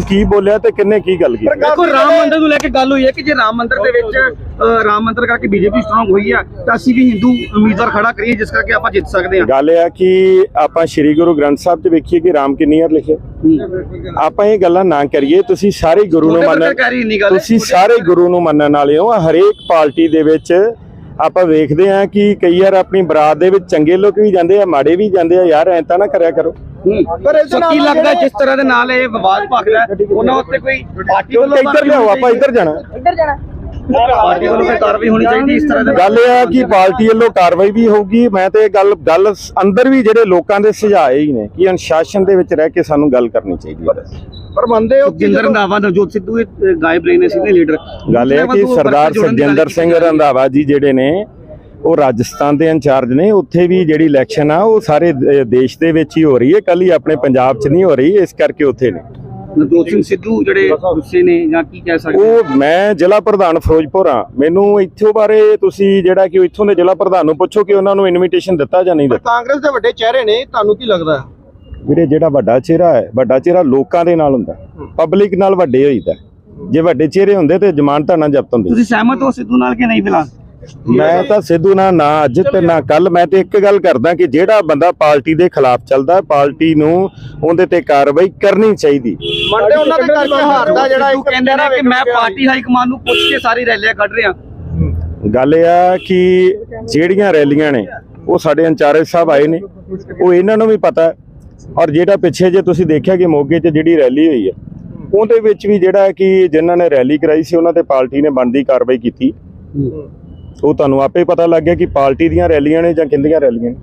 ਕੀ ਬੋਲਿਆ ਤੇ ਕਿੰਨੇ ਕੀ ਗੱਲ ਕੀਤੀ? ਦੇਖੋ ਰਾਮ ਮੰਦਿਰ ਨੂੰ ਲੈ ਕੇ ਗੱਲ ਹੋਈ ਹੈ ਕਿ ਜੇ ਰਾਮ ਮੰਦਿਰ ਦੇ ਵਿੱਚ ਅ, ਰਾਮ ਮੰਦਿਰ ਕਰਕੇ ਬੀਜੇਪੀ ਸਟਰੋਂਗ ਹੋਈ ਆ ਤਾਂ ਅਸੀਂ ਵੀ ਹਿੰਦੂ ਉਮੀਦਵਾਰ ਖੜਾ ਕਰੀਏ ਜਿਸ ਕਰਕੇ ਆਪਾਂ ਜਿੱਤ ਸਕਦੇ ਹਾਂ। ਗੱਲ ਇਹ ਆ ਕਿ ਆਪਾਂ ਸ੍ਰੀ ਗੁਰੂ ਗ੍ਰੰਥ ਸਾਹਿਬ ਤੇ ਵੇਖੀਏ ਕਿ ਰਾਮ ਕਿੰਨੀ ਵਾਰ ਲਿਖਿਆ। ਆਪਾਂ ਇਹ ਗੱਲਾਂ ਨਾ ਕਰੀਏ ਤੁਸੀਂ ਸਾਰੇ ਗੁਰੂ ਨੂੰ ਤੁਹਾਡੇ ਮੰਨਣ ਵਰਗਾ ਕਹਿ ਰਹੀ ਇੰਨੀ ਗੱਲ। ਤੁਸੀਂ ਸਾਰੇ ਗੁਰੂ ਨੂੰ ਮੰਨਣ ਵਾਲੇ ਹੋ। ਹਰੇਕ ਪਾਰਟੀ ਦੇ ਵਿੱਚ ਆਪਾਂ ਵੇਖਦੇ ਆ ਕਿ ਕਈ ਵਾਰ ਆਪਣੀ ਬਰਾਤ ਦੇ ਵਿੱਚ ਚੰਗੇ ਲੋਕ ਵੀ ਜਾਂਦੇ ਆ ਮਾੜੇ ਵੀ ਜਾਂਦੇ ਆ। ਯਾਰ ਐਂ ਤਾਂ ਨਾ ਕਰਿਆ ਕਰੋ। ਪਰ ਨਾਲ ਕੀ ਲੱਗਦਾ ਜਿਸ ਤਰ੍ਹਾਂ ਦੇ ਨਾਲ ਇਹ ਵਿਵਾਦ ਭਖਦਾ ਹੈ, ਉਹਨਾਂ ਉੱਤੇ ਕੋਈ ਪਾਰਟੀ ਵੱਲੋਂ ਇੱਧਰ ਲਿਆਓ ਆਪਾਂ ਇੱਧਰ ਜਾਣਾ। ਪਾਰਟੀ ਵੱਲੋਂ ਕੋਈ ਕਾਰਵਾਈ ਹੋਣੀ ਚਾਹੀਦੀ ਇਸ ਤਰ੍ਹਾਂ ਦੇ? ਗੱਲ ਇਹ ਆ ਕਿ ਪਾਰਟੀ ਵੱਲੋਂ ਕਾਰਵਾਈ ਵੀ ਹੋਊਗੀ। ਮੈਂ ਤੇ ਇਹ ਗੱਲ ਗੱਲ ਅੰਦਰ ਵੀ ਜਿਹੜੇ ਲੋਕਾਂ ਦੇ ਸੁਝਾਏ ਹੀ ਨੇ ਕਿ ਅਨੁਸ਼ਾਸਨ ਦੇ ਵਿੱਚ ਰਹਿ ਕੇ ਸਾਨੂੰ ਗੱਲ ਕਰਨੀ ਚਾਹੀਦੀ ਹੈ। ਪਰ ਮੰਨਦੇ ਹੋ ਜਿੰਦਰ ਰੰਧਾਵਾ ਨਵਜੋਤ ਸਿੱਧੂ ਇਹ ਗਾਇਬ ਰਹੇ ਨੇ ਲੀਡਰ। ਗੱਲ ਇਹ ਹੈ ਕਿ ਸਰਦਾਰ ਸੁਖਜਿੰਦਰ ਸਿੰਘ ਰੰਧਾਵਾ ਜੀ ਜਿਹੜੇ ਨੇ ਉਹ ਰਾਜਸਥਾਨ ਦੇ ਇੰਚਾਰਜ ਨੇ ਉੱਥੇ ਵੀ ਜਿਹੜੀ ਇਲੈਕਸ਼ਨ ਆ ਉਹ ਸਾਰੇ ਦੇਸ਼ ਦੇ ਵਿੱਚ ਹੀ ਹੋ ਰਹੀ ਹੈ। ਕੱਲ ਹੀ ਆਪਣੇ ਪੰਜਾਬ 'ਚ ਨਹੀਂ ਹੋ ਰਹੀ ਇਸ ਕਰਕੇ ਉੱਥੇ ਨੇ। ਨਵਜੋਤ ਸਿੰਘ ਸਿੱਧੂ ਜਿਹੜੇ ਗੁੱਸੇ ਨੇ ਜਾਂ ਕੀ ਕਹਿ ਸਕਦੇ? ਉਹ ਮੈਂ ਜ਼ਿਲ੍ਹਾ ਪ੍ਰਧਾਨ ਫਿਰੋਜ਼ਪੁਰ ਆ ਮੈਨੂੰ ਇੱਥੋਂ ਬਾਰੇ ਤੁਸੀਂ ਜਿਹੜਾ ਕਿ ਇੱਥੋਂ ਦੇ ਜ਼ਿਲ੍ਹਾ ਪ੍ਰਧਾਨ ਨੂੰ ਪੁੱਛੋ ਕਿ ਉਹਨਾਂ ਨੂੰ ਇਨਵੀਟੇਸ਼ਨ ਦਿੱਤਾ ਜਾਂ ਨਹੀਂ ਦਿੱਤਾ। ਕਾਂਗਰਸ ਦੇ ਵੱਡੇ ਚਿਹਰੇ ਨੇ ਤੁਹਾਨੂੰ ਕੀ ਲੱਗਦਾ? ਵੀਰੇ ਜਿਹੜਾ ਵੱਡਾ ਚਿਹਰਾ ਹੈ ਵੱਡਾ ਚਿਹਰਾ ਲੋਕਾਂ ਦੇ ਨਾਲ ਹੁੰਦਾ ਪਬਲਿਕ ਨਾਲ ਵੱਡੇ ਹੋਈਦਾ ਜੇ ਵੱਡੇ ਚਿਹਰੇ ਹੁੰਦੇ ਤੇ ਜ਼ਮਾਨਤਾਂ ਨਾ ਜ਼ਬਤ ਹੁੰਦੀ ਤੁਸੀਂ ਸਹਿਮਤ ਹੋ ਸਿੱਧੂ ਨਾਲ ਕਿ ਨਹੀਂ ਫਿਲਹਾਲ? ਮੈਂ ਤਾਂ ਸਿੱਧੂ ਨਾਲ ਨਾ ਅੱਜ ਤੇ ਨਾ ਕੱਲ ਮੈਂ ਤੇ ਇੱਕ ਗੱਲ ਕਰਦਾ ਕਿ ਜਿਹੜਾ ਬੰਦਾ ਪਾਰਟੀ ਦੇ ਖਿਲਾਫ ਚੱਲਦਾ ਪਾਰਟੀ ਨੂੰ ਉਹਦੇ ਤੇ ਕਾਰਵਾਈ ਕਰਨੀ ਚਾਹੀਦੀ। ਮੰਨਦੇ ਉਹਨਾਂ ਦੇ ਕਰਕੇ ਹਾਰਦਾ ਜਿਹੜਾ ਇੱਕ ਕਹਿੰਦੇ ਨੇ ਕਿ ਮੈਂ ਪਾਰਟੀ ਹਾਈ ਕਮਾਂਡ ਨੂੰ ਪੁੱਛ ਕੇ ਸਾਰੀ ਰੈਲੀਆਂ ਕੱਢ ਰਿਹਾ। ਗੱਲ ਇਹ ਆ ਕਿ ਜਿਹੜੀਆਂ ਰੈਲੀਆਂ ਨੇ ਉਹ ਸਾਡੇ ਇੰਚਾਰਜ ਸਾਹਿਬ ਆਏ ਨੇ। ਉਹ ਇਹਨਾਂ ਨੂੰ ਵੀ ਪਤਾ ਹੈ। ਔਰ ਜਿਹੜਾ ਪਿੱਛੇ ਜੇ ਤੁਸੀਂ ਦੇਖਿਆ ਕਿ ਮੋਗੇ 'ਚ ਜਿਹੜੀ ਰੈਲੀ ਹੋਈ ਹੈ ਉਹਦੇ ਵਿੱਚ ਵੀ ਜਿਹੜਾ ਕਿ ਜਿਨ੍ਹਾਂ ਨੇ ਰੈਲੀ ਕਰਾਈ ਸੀ ਉਹਨਾਂ ਤੇ ਪਾਰਟੀ ਨੇ ਬਣਦੀ ਕਾਰਵਾਈ ਕੀਤੀ। ਉਹ ਤੁਹਾਨੂੰ ਆਪੇ ਪਤਾ ਲੱਗ ਗਿਆ ਕਿ ਪਾਰਟੀ ਦੀਆਂ ਰੈਲੀਆਂ ਨੇ ਜਾਂ ਕਿੰਦੀਆਂ ਰੈਲੀਆਂ ਨੇ।